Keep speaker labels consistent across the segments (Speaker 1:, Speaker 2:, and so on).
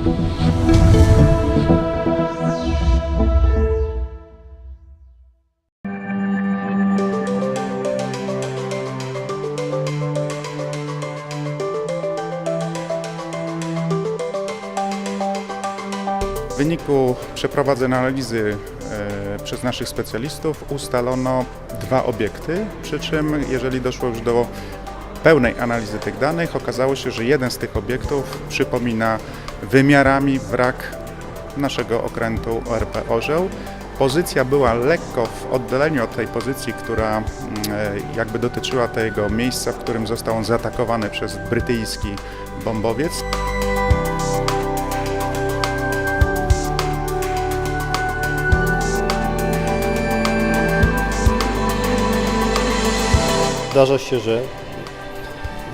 Speaker 1: W wyniku przeprowadzonej analizy e, przez naszych specjalistów ustalono dwa obiekty, przy czym jeżeli doszło już do pełnej analizy tych danych, okazało się, że jeden z tych obiektów przypomina wymiarami wrak naszego okrętu ORP Orzeł. Pozycja była lekko w oddaleniu od tej pozycji, która mm, e, jakby dotyczyła tego miejsca, w którym został on zaatakowany przez brytyjski bombowiec.
Speaker 2: Zdarza się, że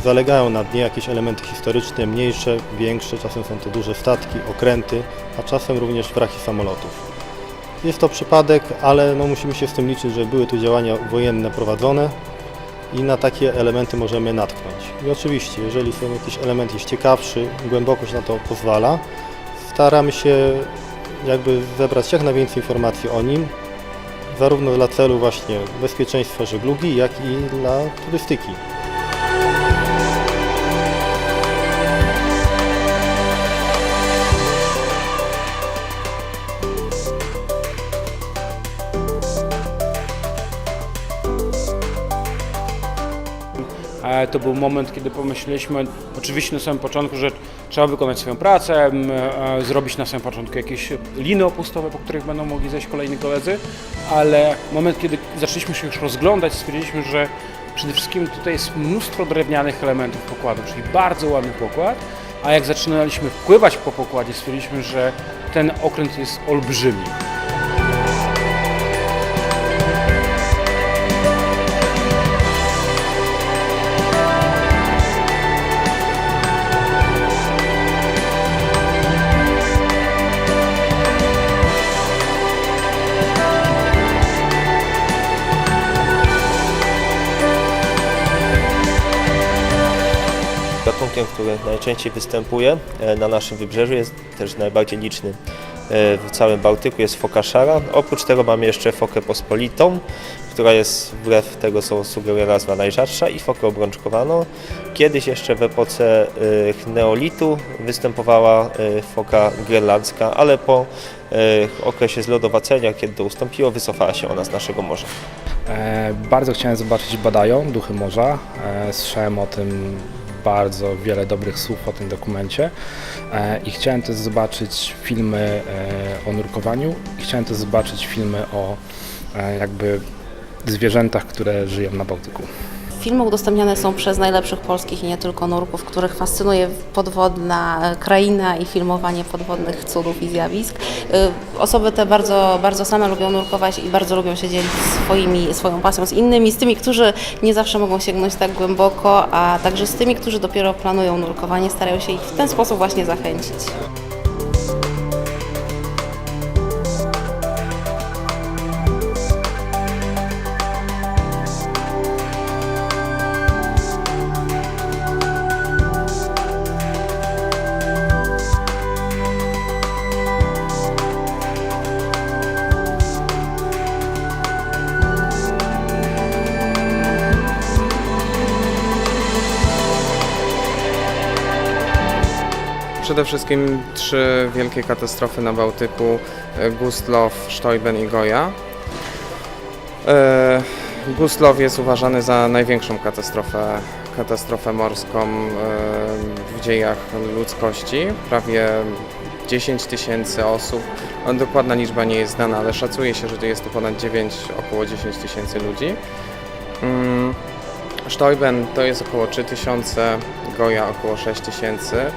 Speaker 2: zalegają na dnie jakieś elementy historyczne, mniejsze, większe, czasem są to duże statki, okręty, a czasem również wraki samolotów. Jest to przypadek, ale no musimy się z tym liczyć, że były tu działania wojenne prowadzone i na takie elementy możemy natknąć. I oczywiście, jeżeli są jakiś element jest ciekawszy, głębokość na to pozwala, staramy się jakby zebrać jak najwięcej informacji o nim, zarówno dla celu właśnie bezpieczeństwa żeglugi, jak i dla turystyki.
Speaker 3: To był moment, kiedy pomyśleliśmy, oczywiście na samym początku, że trzeba wykonać swoją pracę, zrobić na samym początku jakieś liny opustowe, po których będą mogli zejść kolejni koledzy, ale moment, kiedy zaczęliśmy się już rozglądać, stwierdziliśmy, że przede wszystkim tutaj jest mnóstwo drewnianych elementów pokładu, czyli bardzo ładny pokład, a jak zaczynaliśmy wpływać po pokładzie, stwierdziliśmy, że ten okręt jest olbrzymi.
Speaker 4: Gatunkiem, który najczęściej występuje e, na naszym wybrzeżu, jest też najbardziej liczny e, w całym Bałtyku, jest foka szara. Oprócz tego mamy jeszcze fokę pospolitą, która jest wbrew tego, co sugeruje nazwa, najrzadsza i fokę obrączkowaną. Kiedyś jeszcze w epoce e, neolitu występowała foka grenlandzka, ale po okresie zlodowacenia, kiedy to ustąpiło, wycofała się ona z naszego morza.
Speaker 5: E, Bardzo chciałem zobaczyć Badają, Duchy Morza. E, Słyszałem o tym bardzo wiele dobrych słów o tym dokumencie E, i chciałem też zobaczyć filmy e, o nurkowaniu i chciałem też zobaczyć filmy o e, jakby zwierzętach, które żyją na Bałtyku.
Speaker 6: Filmy udostępniane są przez najlepszych polskich i nie tylko nurków, których fascynuje podwodna kraina i filmowanie podwodnych cudów i zjawisk. Y, Osoby te bardzo, bardzo same lubią nurkować i bardzo lubią się dzielić swoimi, swoją pasją z innymi, z tymi, którzy nie zawsze mogą sięgnąć tak głęboko, a także z tymi, którzy dopiero planują nurkowanie, starają się ich w ten sposób właśnie zachęcić.
Speaker 7: Przede wszystkim trzy wielkie katastrofy na Bałtyku: e, Gustlow, Steuben i Goja. E, Gustlow jest uważany za największą katastrofę, katastrofę morską e, w dziejach ludzkości. Prawie 10 tysięcy osób. Dokładna liczba nie jest znana, ale szacuje się, że to jest to ponad 9, około 10 tysięcy ludzi. Mm, Steuben to jest około 3000, Goja około 6000.